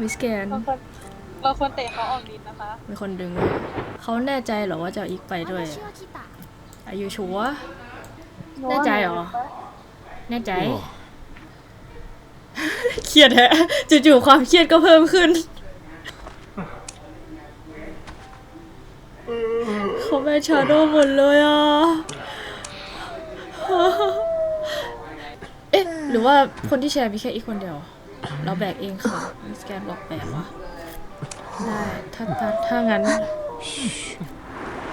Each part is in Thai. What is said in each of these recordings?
มิสแกนเราคนรเราคนเตะเขาออกดินนะคะ มีคนดึง เขาแน่ใจเหรอว่าจะอีกไปด้วยอายุชัวแน่ใจเหรอ แน่ใจ เครียดแฮะจู่ๆความเครียดก็เพิ่มขึ้น เขาแม่ชาโดหมดเลยอะ เอ๊ะ หรือว่าคนที่แชร์มีแค่อีกคนเดียว เราแบกเองค่ะมีสแกนบอกแบกวะได้ ถ้าถ้าถ้างั้น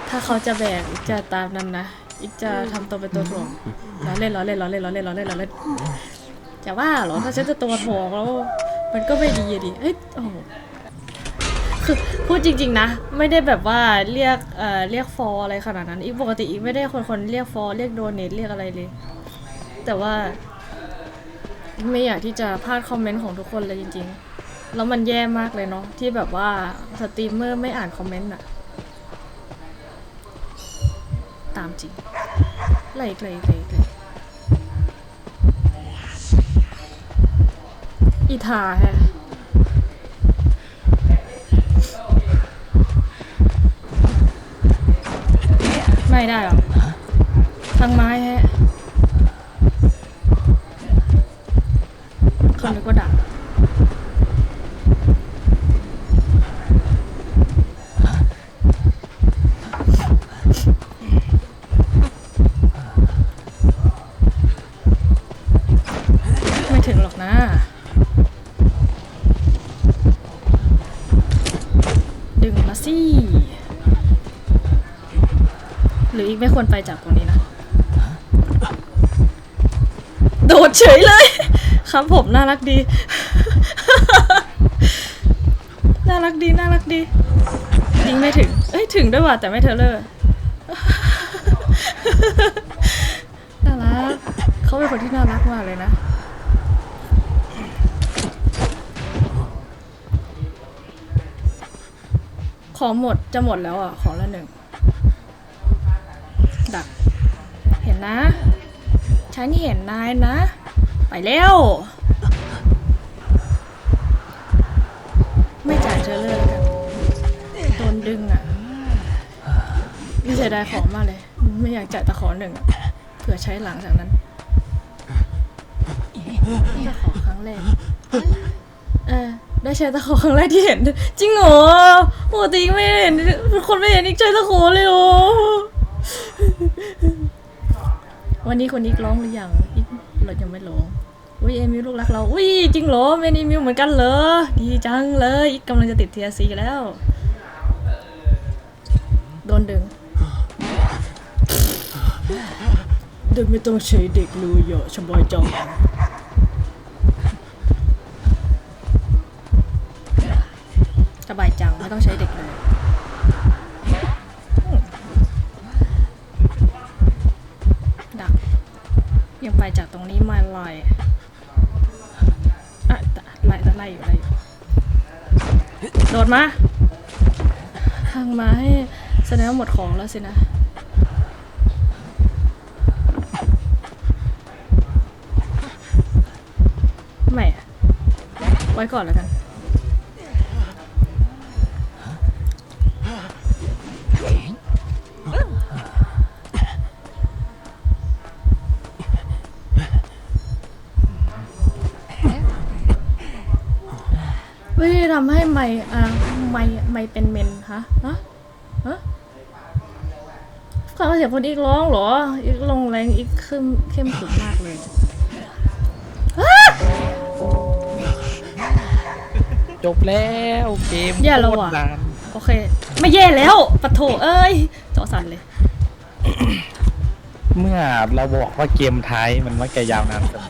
ถ้าเขาจะแบกอีกจะตามนั้นนะ อีกจะทำตัวเป็นตัวถ่วงล้อเล่นล้อเล่นล้อเล่นล้อเล่นล้อเล่นล้อเล่นจะว่าเหรอ ถ้าฉันจะตัวถ่วงแล้ว มันก็ไม่ดีอะดิ เอ้ย โอ้โหคือพูดจริง ๆ นะ ไม่ได้แบบว่าเรียกเอ่อเรียกฟอร์อะไรขนาดนั้น อีกปกติอีกไม่ได้คนคนเรียกฟอร์เรียกโดเนทเรียกอะไรเลย แต่ว่า ไม่อยากที่จะพลาดคอมเมนต์ของทุกคนเลยจริงๆ แล้วมันแย่มากเลยเนาะที่แบบว่าสตรีมเมอร์ไม่อ่านคอมเมนต์อะตามจริงไล่อีกไล่อีกไล่อีกไล่อีกอีทาแฮะไม่ได้หรอทางไม้แฮะ นึกว่าดักไม่ถึงหรอกนะดึงมาสิหรืออีกไม่ควรไปจากตรงนี้นะ โดดเฉยเลย ครับผมน่ารักดี น่ารักดี น่ารักดียิงไม่ถึง เอ้ยถึงด้วยว่ะแต่ไม่เทเลอร์น่ารักเขาเป็นคนที่น่ารักมากเลยนะของหมดจะหมดแล้วอะ ของละหนึ่ง ดัก เห็นนะ ฉันเห็นนายนะ ไปเร็ว ไม่จ่ายเธอเลยกันโดนดึงอะนี่เสียดายของมากเลย ไม่อยากจ่ายตะขอหนึ่งเผื่อใช้หลังจากนั้นตะขอครั้งแรกเออได้ใช้ตะขอครั้งแรกที่เห็น จริงเหรอปกติไม่เห็นคนไม่เห็นอีกใช้ตะขอเลยเหรอวันนี้คนนี้ร้องหรือยัง เรายังไม่ร้องอุ้ยเอมิวลูกรักเรา อุ้ยจริงเหรอเมนีมิวเหมือนกันเหรอ ดีจังเลยอีกกำลังจะติดเทียซีแล้ว โดนดึงเดินไม่ต้องใช้เด็กเยอะสบายจังสบายจังไม่ต้องใช้เด็กเลย ดัก ยังไปจากตรงนี้มาลอยอะไล่ไล่อยู่ไล่อยู่โดดมาทางมาให้แสดงหมดของแล้วสินะไม่ไว้ก่อนแล้วกัน ไม่ได้ทำให้ไม่อ่าไม่ไม่เป็นเมนฮะฮะฮะฟังเสียงคนอีกร้องเหรอ อีกลงแรงอีกเข้มเข้มสุดมากเลยจบแล้วเกมแย่แล้วโคตรว่ะนานโอเค ไม่แย่แล้วปะโถเอ้ยจอสั่นเลย เมื่อเราบอกว่าเกมท้ายมันมักจะยาวนานเสมอ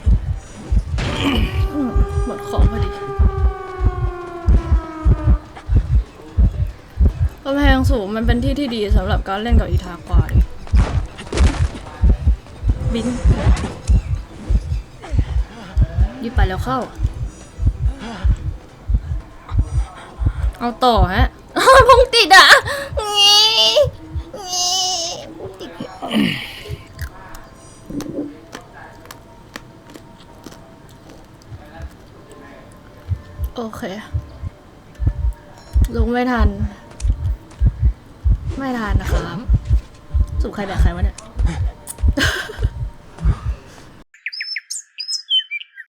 อืมหมดของพอดี กำแพงสูงมันเป็นที่ที่ดีสำหรับการเล่นกับอีทาควายบินยิบไปแล้วเข้า เอาต่อฮะพุงติดอะงี้งี้พุงติดโอเคลุงไม่ทัน ไม่ทานนะครับสุใครแบกใครวะเนี่ย